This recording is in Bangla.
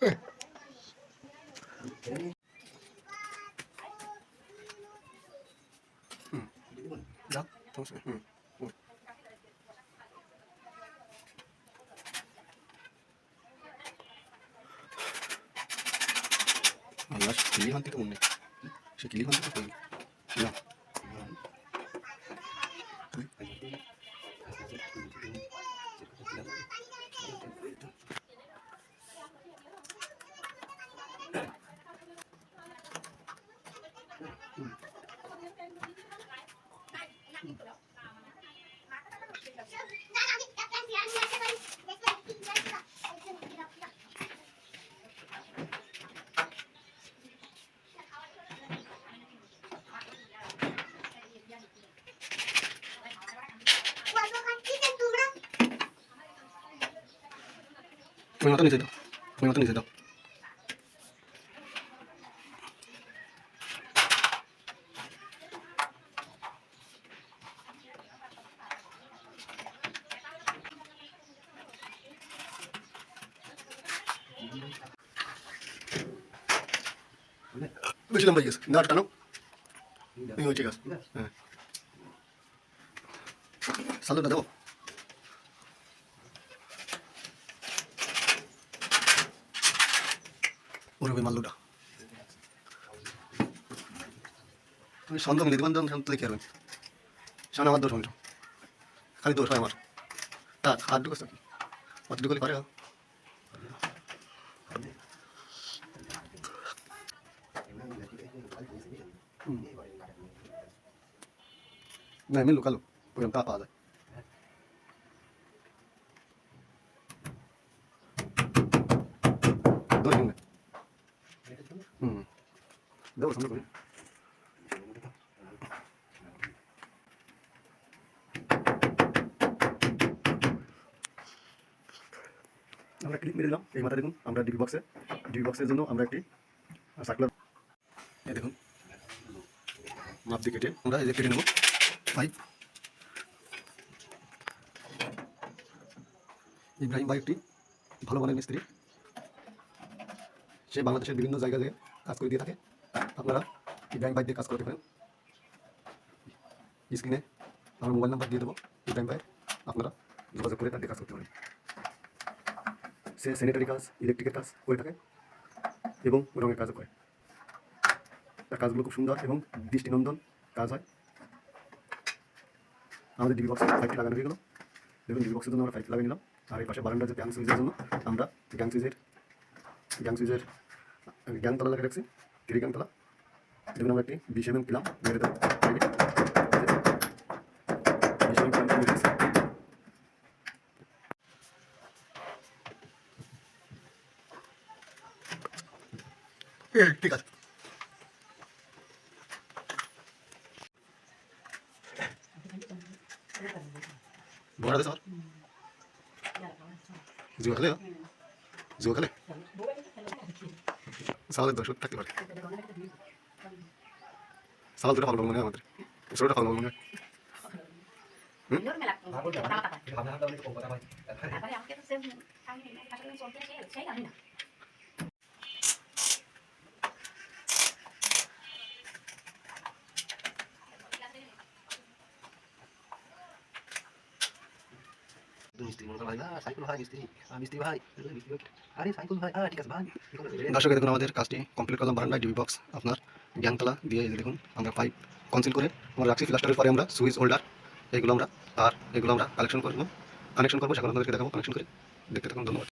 나? 당신? 응. 아, 야, 길리 한 대도 없네. 길리 한 대도 없네. 야. 야. মতো নিচে দাও তুমি মতো নিচে দাও বেশি লম্বা গেছে না টানো হচ্ছে গাছ হ্যাঁ সালুটা দেবো ওরকম মাল্লুটা তুমি সন্দেহ দিবেন তখন তুই আর সামনে আমার দোষ হইল খালি দোষ হয় আমার তা হাত ঢুকোস কি অত ঢুকলে পারে না এমনি লুকালো ওরকম তা পাওয়া যায় দোষ কিন্তু হুম দেবো সামনে করে আমরা ক্লিক মেরে দিলাম এই মাথা দেখুন আমরা ডিবি বক্সে ডিবি বক্সের জন্য আমরা একটি সার্কুলার এই দেখুন মাপ দিয়ে আমরা এই কেটে নেব। পাইপ ইব্রাহিম ভাই ভালো মানের মিস্ত্রি। সে বাংলাদেশের বিভিন্ন জায়গায় কাজ করে দিয়ে থাকে। আপনারা ইব্রাহিম ভাই দিয়ে কাজ করতে পারেন। স্ক্রিনে আমার মোবাইল নাম্বার দিয়ে দেবো ইব্রাহিম ভাই আপনারা যোগাযোগ করে তার দিয়ে কাজ করতে পারেন। সে স্যানিটারি কাজ ইলেকট্রিকের কাজ করে থাকে এবং রঙের কাজও করে। তার কাজগুলো খুব সুন্দর এবং দৃষ্টিনন্দন কাজ হয়। আমাদের ডিবি বক্সে পাইপটি লাগানো হয়ে গেল। দেখুন ডিবি বক্সের জন্য আমরা পাইপ লাগিয়ে নিলাম। আর এই পাশে বারান্ডা যে গ্যাং সুইচের জন্য আমরা গ্যাং সুইচের গ্যাং সুইচের গ্যাং তলা লাগিয়ে রাখছি তিরি গ্যাং তলা। দেখুন আমরা একটি বিশ এম দেবো mm কিলাম মেরে। এ, ঠিক আছে। ভরা দে স্যার জুয়া খেলে জুয়া খেলে সালের দর্শক থাকতে পারে সাল দুটো ভালো মনে হয় আমাদের ছোটটা ভালো মনে হয় Yo me la তারপরে আমাকে তো সেম আমি আসলে চলতে সেই সেই আমি না মিস্ত্রি মনে ভাই না সাইকেল ভাই মিস্ত্রি আহ, মিস্ত্রি ভাই মিস্ত্রি ভাই আরে সাইকেল ভাই আহ, ঠিক আছে ভাই কি করে রে? দর্শক দেখুন আমাদের কাজটি কমপ্লিট করলাম বারান্দায় ডিবি বক্স আপনার গ্যাংতলা দিয়ে দেখুন, আমরা পাইপ কনসিল করে আমরা রাখছি ফ্লাস্টারের পরে আমরা সুইচ হোল্ডার এইগুলো আমরা আর এগুলো আমরা কালেকশন করব কানেকশন করব সেখানে আপনাদেরকে দেখাবো কানেকশন করে দেখতে থাকুন, ধন্যবাদ।